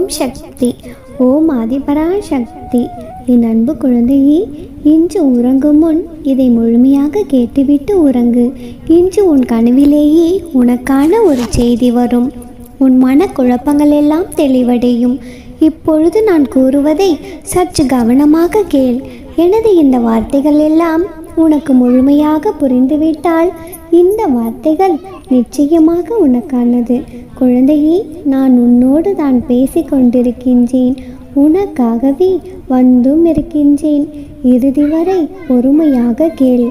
ஓம் சக்தி ஓம் ஆதிபரா சக்தி என் அன்பு குழந்தையே இன்று உறங்கும் முன் இதை முழுமையாக கேட்டுவிட்டு உறங்கு. இன்று உன் கனவிலேயே உனக்கான ஒரு செய்தி வரும். உன் மன குழப்பங்கள் எல்லாம் தெளிவடையும். இப்பொழுது நான் கூறுவதை சற்று கவனமாக கேள். எனது இந்த வார்த்தைகள் எல்லாம் உனக்கு முழுமையாக புரிந்துவிட்டால் இந்த வார்த்தைகள் நிச்சயமாக உனக்கானது. குழந்தையே நான் உன்னோடு தான் பேசிக்கொண்டிருக்கின்றேன். உனக்காகவே வந்தும் இருக்கின்றேன். இறுதி வரை பொறுமையாக கேள்.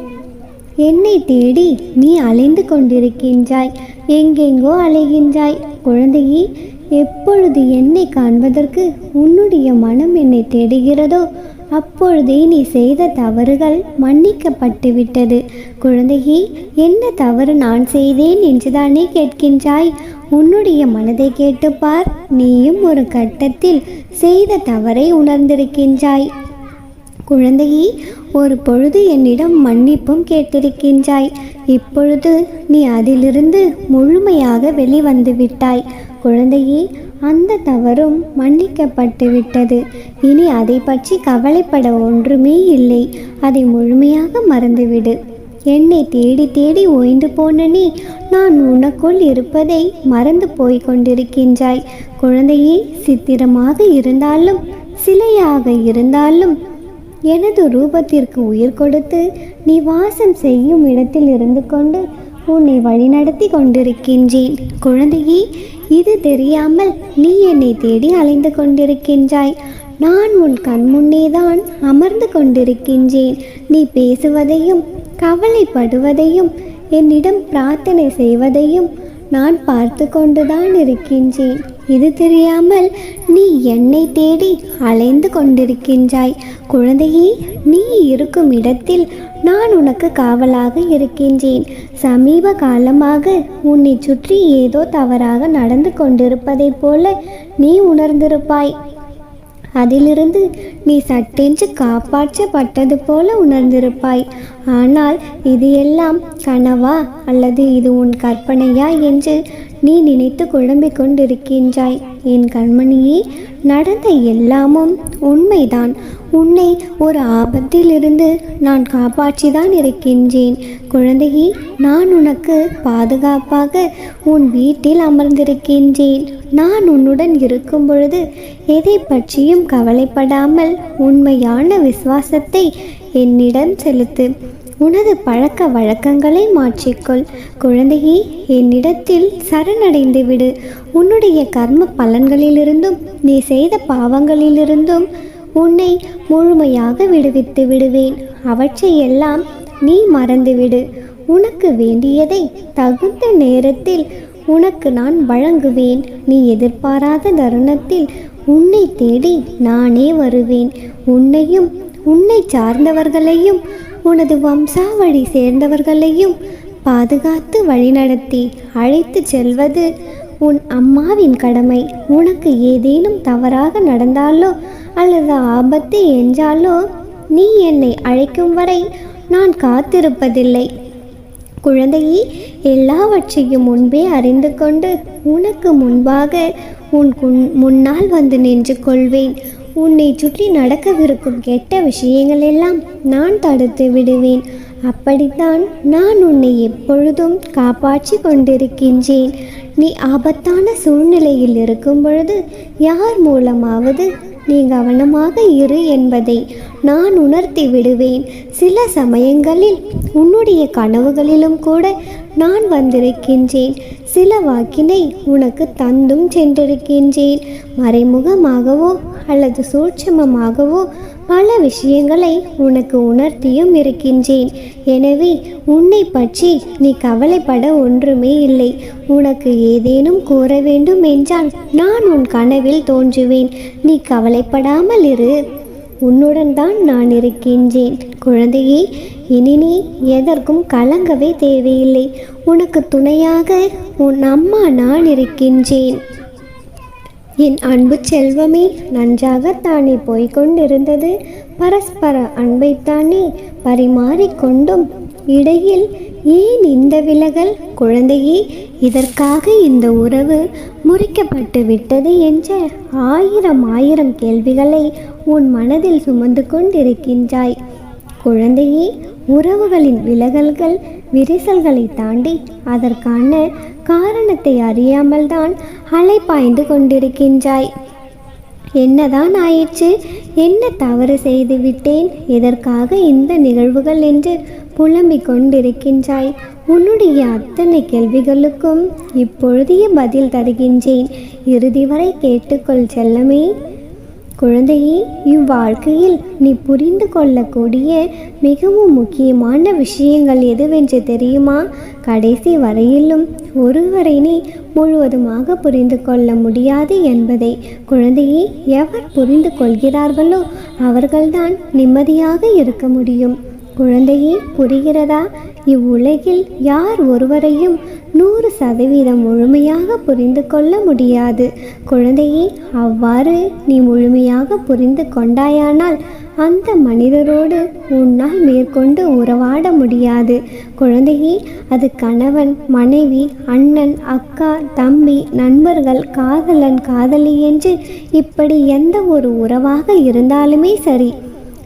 என்னை தேடி நீ அலைந்து கொண்டிருக்கின்றாய். எங்கெங்கோ அலைகின்றாய். குழந்தையே எப்பொழுது என்னை காண்பதற்கு உன்னுடைய மனம் என்னை தேடுகிறதோ அப்பொழுதே நீ செய்த தவறுகள் மன்னிக்கப்பட்டு விட்டது குழந்தையே என்ன தவறு நான் செய்தேன் என்றுதானே கேட்கின்றாய்? உன்னுடைய மனதை கேட்டுப்பார். நீயும் ஒரு கட்டத்தில் செய்த தவறை உணர்ந்திருக்கின்றாய். குழந்தையே ஒரு பொழுது என்னிடம் மன்னிப்பும் கேட்டிருக்கின்றாய். இப்பொழுது நீ அதிலிருந்து முழுமையாக வெளிவந்து விட்டாய். குழந்தையே அந்த தவறும் மன்னிக்கப்பட்டு விட்டது. இனி அதை பற்றி கவலைப்பட ஒன்றுமே இல்லை. அதை முழுமையாக மறந்துவிடு. என்னை தேடி தேடி ஓய்ந்து போன நீ நான் உனக்குள் இருப்பதை மறந்து போய் கொண்டிருக்கின்றாய். குழந்தையே சித்திரமாக இருந்தாலும் சிலையாக இருந்தாலும் எனது ரூபத்திற்கு உயிர் கொடுத்து நீ வாசம் செய்யும் இடத்தில் இருந்து கொண்டு உன்னை வழிநடத்தி கொண்டிருக்கின்றேன். குழந்தையே இது தெரியாமல் நீ என்னை தேடி அலைந்து கொண்டிருக்கின்றாய். நான் உன் கண்முன்னேதான் அமர்ந்து கொண்டிருக்கின்றேன். நீ பேசுவதையும் கவலைப்படுவதையும் என்னிடம் பிரார்த்தனை செய்வதையும் நான் பார்த்து கொண்டுதான் இருக்கின்றேன். இது தெரியாமல் நீ என்னை தேடி அலைந்து கொண்டிருக்கின்றாய். குழந்தையே நீ இருக்கும் இடத்தில் நான் உனக்கு காவலாக இருக்கின்றேன். சமீப காலமாக உன்னை சுற்றி ஏதோ தவறாக நடந்து கொண்டிருப்பதைப் போல நீ உணர்ந்திருப்பாய். அதிலிருந்து நீ சட்டென்று காப்பாற்றப்பட்டது போல உணர்ந்திருப்பாய். ஆனால் இது எல்லாம் கனவா அல்லது இது உன் கற்பனையா என்று நீ நினைத்து குழம்பிக் கொண்டிருக்கின்றாய். என் கண்மணியே நடந்த எல்லாமும் உண்மைதான். உன்னை ஒரு ஆபத்திலிருந்து நான் காப்பாற்றிதான் இருக்கின்றேன். குழந்தையே நான் உனக்கு பாதுகாப்பாக உன் வீட்டில் அமர்ந்திருக்கின்றேன். நான் உன்னுடன் இருக்கும் பொழுது எதை பற்றியும் கவலைப்படாமல் உண்மையான விசுவாசத்தை என்னிடம் செலுத்து. உனது பழக்க வழக்கங்களை மாற்றிக்கொள். குழந்தையே என்னிடத்தில் சரணடைந்து விடு. உன்னுடைய கர்ம பலன்களிலிருந்தும் நீ செய்த பாவங்களிலிருந்தும் உன்னை முழுமையாக விடுவித்து விடுவேன். அவற்றையெல்லாம் நீ மறந்துவிடு உனக்கு வேண்டியதை தகுந்த நேரத்தில் உனக்கு நான் வழங்குவேன். நீ எதிர்பாராத தருணத்தில் உன்னை தேடி நானே வருவேன். உன்னையும் உன்னை சார்ந்தவர்களையும் உனது வம்சாவழி சேர்ந்தவர்களையும் பாதுகாத்து வழிநடத்தி அழைத்து செல்வது உன் அம்மாவின் கடமை. உனக்கு ஏதேனும் தவறாக நடந்தாலோ அல்லது ஆபத்து என்றாலோ நீ என்னை அழைக்கும் வரை நான் காத்திருப்பதில்லை. குழந்தையே எல்லாவற்றையும் முன்பே அறிந்து கொண்டு உனக்கு முன்பாக உன் குன்- முன்னால் வந்து நின்று கொள்வேன். உன்னை சுற்றி நடக்கவிருக்கும் கெட்ட விஷயங்கள் எல்லாம் நான் தடுத்து விடுவேன். அப்படித்தான் நான் உன்னை எப்பொழுதும் காப்பாற்றி கொண்டிருக்கின்றேன். நீ ஆபத்தான சூழ்நிலையில் இருக்கும் பொழுது யார் மூலமாவது நீ கவனமாக இரு என்பதை நான் உணர்த்தி விடுவேன். சில சமயங்களில் உன்னுடைய கனவுகளிலும் கூட நான் வந்திருக்கின்றேன். சில வாக்கினை உனக்கு தந்தும் சென்றிருக்கின்றேன். மறைமுகமாகவோ அல்லது சூட்சமமாகவோ பல விஷயங்களை உனக்கு உணர்த்தியும் இருக்கின்றேன். எனவே உன்னை பற்றி நீ கவலைப்பட ஒன்றுமே இல்லை. உனக்கு ஏதேனும் கூற வேண்டும் என்றால் நான் உன் கனவில் தோன்றுவேன். நீ கவலைப்படாமல் இரு. உன்னுடன் தான் நான் இருக்கின்றேன். குழந்தையே இனி நீ எதற்கும் கலங்கவே தேவையில்லை. உனக்கு துணையாக உன் அம்மா நான் இருக்கின்றேன். என் அன்பு செல்வமே நன்றாகத்தானே போய்கொண்டிருந்தது பரஸ்பர அன்பைத்தானே பரிமாறிக்கொண்டும் இடையில் ஏன் இந்த விலகல்? குழந்தையே இதற்காக இந்த உறவு முறிக்கப்பட்டு விட்டது என்ற ஆயிரம் ஆயிரம் கேள்விகளை உன் மனதில் சுமந்து கொண்டிருக்கின்றாய். குழந்தையே உறவுகளின் விலகல்கள் விரிசல்களை தாண்டி அதற்கான காரணத்தை அறியாமல்தான் அலைப்பாய்ந்து கொண்டிருக்கின்றாய். என்னதான் ஆயிற்று? என்ன தவறு செய்து விட்டேன்? எதற்காக இந்த நிகழ்வுகள் என்று புலம்பிக் கொண்டிருக்கின்றாய்? உன்னுடைய அத்தனை கேள்விகளுக்கும் இப்பொழுதைய பதில் தருகின்றேன். இறுதி வரை கேட்டுக்கொள் செல்லமே. குழந்தையே இவ்வாழ்க்கையில் நீ புரிந்து கொள்ளக்கூடிய மிகவும் முக்கியமான விஷயங்கள் எதுவென்று தெரியுமா? கடைசி வரையிலும் ஒருவரை நீ முழுவதுமாக புரிந்து கொள்ள முடியாது என்பதை குழந்தையை எவர் புரிந்து கொள்கிறார்களோ அவர்கள்தான் நிம்மதியாக இருக்க முடியும். குழந்தையே புரிகிறதா? இவ்வுலகில் யார் ஒருவரையும் நூறு சதவீதம் முழுமையாக புரிந்து கொள்ள முடியாது. குழந்தையே அவ்வாறு நீ முழுமையாக புரிந்து கொண்டாயானால் அந்த மனிதரோடு உன்னால் மேற்கொண்டு உறவாட முடியாது. குழந்தையே அது கணவன் மனைவி அண்ணன் அக்கா தம்பி நண்பர்கள் காதலன் காதலி என்று இப்படி எந்த ஒரு உறவாக இருந்தாலுமே சரி.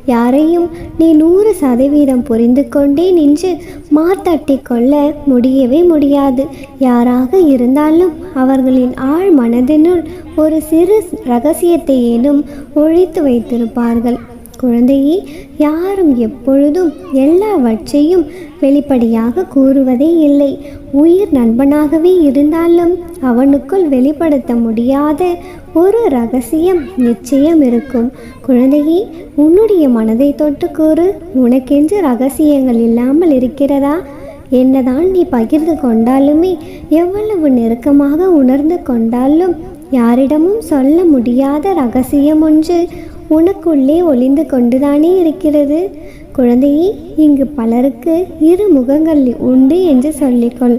யாரையும் நீ நூறு சதவீதம் புரிந்து கொண்டே நின்று மாத்தட்டி கொள்ள முடியவே முடியாது. யாராக இருந்தாலும் அவர்களின் ஆழ் மனதினுள் ஒரு சிறு ரகசியத்தை ஏனும் ஒழித்து வைத்திருப்பார்கள். குழந்தையே யாரும் எப்பொழுதும் எல்லாவற்றையும் வெளிப்படையாக கூறுவதே இல்லை. உயிர் நண்பனாகவே இருந்தாலும் அவனுக்குள் வெளிப்படுத்த முடியாத ஒரு ரகசியம் நிச்சயம் இருக்கும். குழந்தையே உன்னுடைய மனதை தொட்டு கூறு. உனக்கென்று ரகசியங்கள் இல்லாமல் இருக்கிறதா? என்னதான் நீ பகிர்ந்து கொண்டாலுமே எவ்வளவு நெருக்கமாக உணர்ந்து கொண்டாலும் யாரிடமும் சொல்ல முடியாத ரகசியம் ஒன்று உனக்குள்ளே ஒளிந்து கொண்டுதானே இருக்கிறது? குழந்தையே இங்கு பலருக்கு இரு முகங்கள் உண்டு என்று சொல்லிக்கொள்.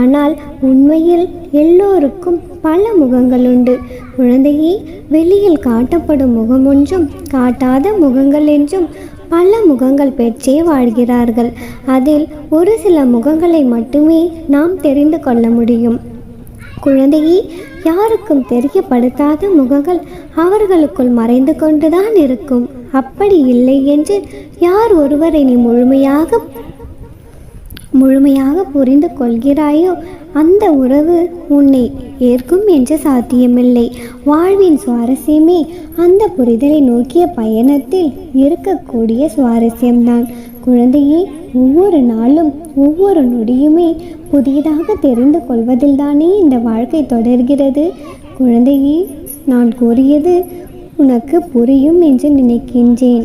ஆனால் உண்மையில் எல்லோருக்கும் பல முகங்கள் உண்டு. குழந்தையே வெளியில் காட்டப்படும் முகம் ஒன்றும் காட்டாத முகங்கள் என்றும் பல முகங்கள் பெற்றே வாழ்கிறார்கள். அதில் ஒரு சில முகங்களை மட்டுமே நாம் தெரிந்து கொள்ள முடியும். குழந்தையே யாருக்கும் தெரியப்படுத்தாத முகங்கள் அவர்களுக்குள் மறைந்து கொண்டுதான் இருக்கும். அப்படி இல்லை என்று யார் ஒருவரை நீ முழுமையாக முழுமையாக புரிந்து கொள்கிறாயோ அந்த உறவு உன்னை ஏற்கும் என்ற சாத்தியமில்லை. வாழ்வின் சுவாரஸ்யமே அந்த புரிதலை நோக்கிய பயணத்தில் இருக்கக்கூடிய சுவாரஸ்யம்தான். குழந்தையே ஒவ்வொரு நாளும் ஒவ்வொரு நொடியுமே புதியதாக தெரிந்து கொள்வதில்தானே இந்த வாழ்க்கை தொடர்கிறது? குழந்தையே நான் கூறியது உனக்கு புரியும் என்று நினைக்கின்றேன்.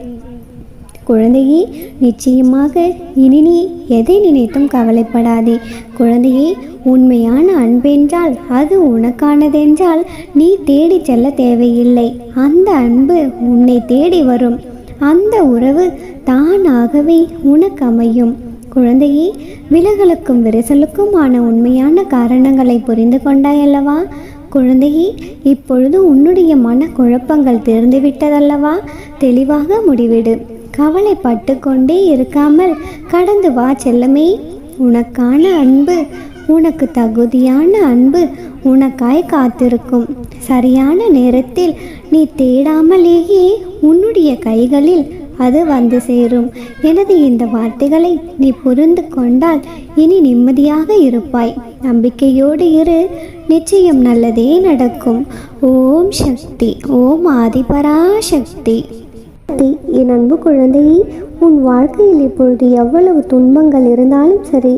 குழந்தையே நிச்சயமாக இனி நீ எதை நினைத்தும் கவலைப்படாதே. குழந்தையே உண்மையான அன்பென்றால் அது உனக்கானதென்றால் நீ தேடி செல்ல தேவையில்லை. அந்த அன்பு உன்னை தேடி வரும். அந்த உறவு தானாகவே உனக்கு அமையும் குழந்தையே விலகலுக்கும் விரிசலுக்குமான உண்மையான காரணங்களை புரிந்து கொண்டாயல்லவா? குழந்தையே இப்பொழுது உன்னுடைய மன குழப்பங்கள் தீர்ந்துவிட்டதல்லவா? தெளிவாக முடிவிடு. கவலைப்பட்டு கொண்டே இருக்காமல் கடந்து வா செல்லமே. உனக்கான அன்பு உனக்கு தகுதியான அன்பு உனக்காய் காத்திருக்கும். சரியான நேரத்தில் நீ தேடாமலேயே உன்னுடைய கைகளில் அது வந்து சேரும். எனது இந்த வார்த்தைகளை நீ புரிந்து கொண்டால் இனி நிம்மதியாக இருப்பாய். நம்பிக்கையோடு இரு நிச்சயம் நல்லதே நடக்கும். ஓம் சக்தி ஓம் ஆதிபராசக்தி. என் அன்பு குழந்தை வாழ்க்கையில் இப்பொழுது எவ்வளவு துன்பங்கள் இருந்தாலும் சரி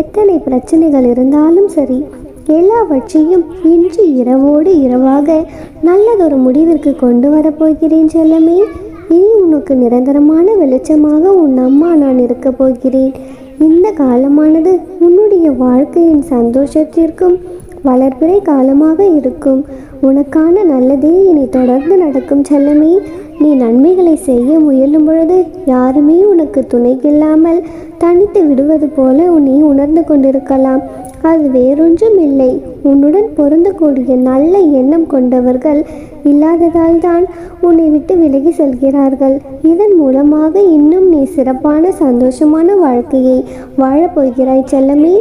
எத்தனை பிரச்சனைகள் இருந்தாலும் சரி எல்லாவற்றையும் இன்று இரவோடு இரவாக நல்லதொரு முடிவிற்கு கொண்டு வரப்போகிறேன் செல்லமே. இனி உனக்கு நிரந்தரமான வெளிச்சமாக உன் அம்மா நான் இருக்கப் போகிறேன். இந்த காலமானது உன்னுடைய வாழ்க்கையின் சந்தோஷத்திற்கும் வளர்பிறை காலமாக இருக்கும். உனக்கான நல்லதே இனி தொடர்ந்து நடக்கும் செல்லமே. நீ நன்மைகளை செய்ய முயலும் பொழுது யாருமே உனக்கு துணைக்கில்லாமல் தனித்து விடுவது போல நீ உணர்ந்து கொண்டிருக்கலாம். அது வேறொன்றும் இல்லை. உன்னுடன் பொருந்தக்கூடிய நல்ல எண்ணம் கொண்டவர்கள் இல்லாததால் தான் உன்னை விட்டு விலகி செல்கிறார்கள். இதன் மூலமாக இன்னும் நீ சிறப்பான சந்தோஷமான வாழ்க்கையை வாழப்போகிறாய் செல்லமே.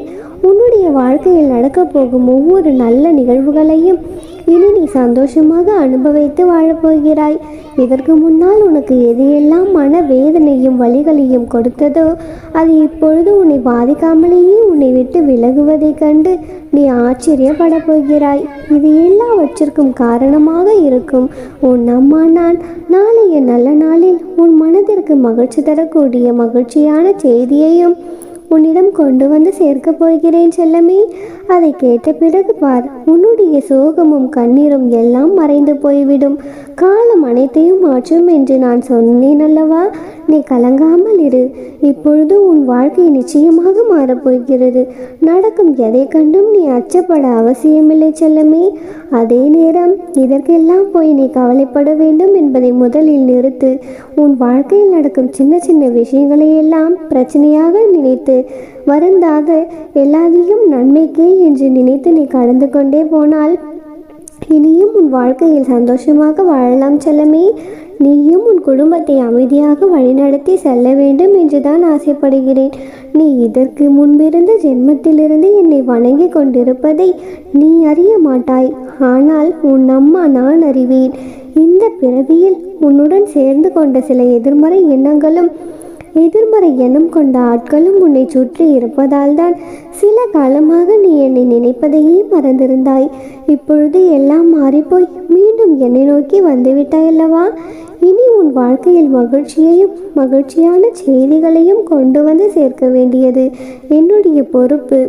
உன்னுடைய வாழ்க்கையில் நடக்கப் போகும் ஒவ்வொரு நல்ல நிகழ்வுகளையும் இனி நீ சந்தோஷமாக அனுபவித்து வாழப்போகிறாய் இதற்கு முன்னால் உனக்கு எதையெல்லாம் மன வேதனையும் வலிகளையும் கொடுத்ததோ அது இப்பொழுது உன்னை பாதிக்காமலேயே உன்னை விட்டு விலகுவதைக் கண்டு நீ ஆச்சரியப்பட போகிறாய். இது எல்லாவற்றிற்கும் காரணமாக இருக்கும். உன் அம்மா நான் நாளைய நல்ல நாளில் உன் மனதிற்கு மகிழ்ச்சி தரக்கூடிய மகிழ்ச்சியான செய்தியையும் உன்னிடம் கொண்டு வந்து சேர்க்கப் போகிறேன் செல்லமே. அதை கேட்ட பிறகு பார் உன்னுடைய சோகமும் கண்ணீரும் எல்லாம் மறைந்து போய்விடும். காலம் அனைத்தையும் மாற்றும் என்று நான் சொன்னேன் அல்லவா? நீ கலங்காமல் இரு. இப்பொழுது உன் வாழ்க்கை நிச்சயமாக மாறப்போகிறது நடக்கும் எதை கண்டும் நீ அச்சப்பட அவசியமில்லை செல்லமே. அதே நேரம் இதற்கெல்லாம் போய் நீ கவலைப்பட வேண்டும் என்பதை முதலில் நிறுத்து. உன் வாழ்க்கையில் நடக்கும் சின்ன சின்ன விஷயங்களை எல்லாம் பிரச்சனையாக நினைத்து வருந்தாத எல்லாத்தையும் நன்மைக்கே என்று நினைத்து நீ கடந்து கொண்டே போனால் இனியும் உன் வாழ்க்கையில் சந்தோஷமாக வாழலாம் செல்லமே. நீயும் உன் குடும்பத்தை அமைதியாக வழிநடத்தி செல்ல வேண்டும் என்றுதான் ஆசைப்படுகிறேன். நீ இதற்கு முன்பிருந்த ஜென்மத்திலிருந்து என்னை வணங்கி கொண்டிருப்பதை நீ அறிய மாட்டாய். ஆனால் உன் அம்மா நான் அறிவேன். இந்த பிறவியில் உன்னுடன் சேர்ந்து கொண்ட சில எதிர்மறை எண்ணங்களும் எதிர்மறை எண்ணம் கொண்ட ஆட்களும் உன்னை சுற்றி இருப்பதால் தான் சில காலமாக நீ என்னை நினைப்பதையே மறந்திருந்தாய். இப்பொழுது எல்லாம் மாறிப்போய் மீண்டும் என்னை நோக்கி வந்துவிட்டாய் அல்லவா இனி உன் வாழ்க்கையில் மகிழ்ச்சியையும் மகிழ்ச்சியான செய்திகளையும் கொண்டு வந்து சேர்க்க வேண்டியது என்னுடைய பொறுப்பு.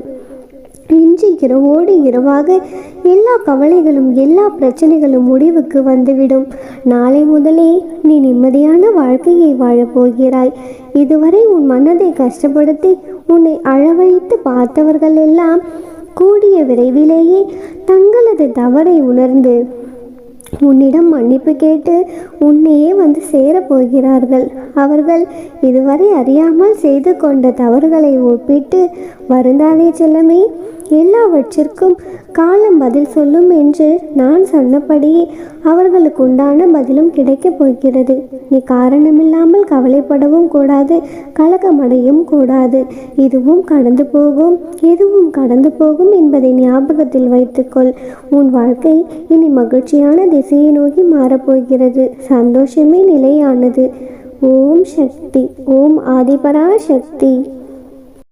இன்று இரவோடு இரவாக எல்லா கவலைகளும் எல்லா பிரச்சனைகளும் முடிவுக்கு வந்துவிடும். நாளை முதலே நீ நிம்மதியான வாழ்க்கையை வாழப் போகிறாய். இதுவரை உன் மனதை கஷ்டப்படுத்தி உன்னை அழவைத்து பார்த்தவர்கள் எல்லாம் கூடிய விரைவிலேயே தங்களது தவறை உணர்ந்து உன்னிடம் மன்னிப்பு கேட்டு உன்னையே வந்து சேரப் போகிறார்கள். அவர்கள் இதுவரை அறியாமல் செய்து கொண்ட தவறுகளை ஒப்பிட்டு வருந்தாதே செல்லமே. எல்லாவற்றிற்கும் காலம் பதில் சொல்லும் என்று நான் சொன்னபடியே அவர்களுக்கு உண்டான பதிலும் கிடைக்கப் போகிறது. நீ காரணமில்லாமல் கவலைப்படவும் கூடாது கலக்கமடையும் கூடாது. இதுவும் கடந்து போகும் எதுவும் கடந்து போகும் என்பதை ஞாபகத்தில் வைத்துக்கொள். உன் வாழ்க்கை இனி மகிழ்ச்சியான திசையை நோக்கி மாறப்போகிறது. சந்தோஷமே நிலையானது. ஓம் சக்தி ஓம் ஆதிபரா சக்தி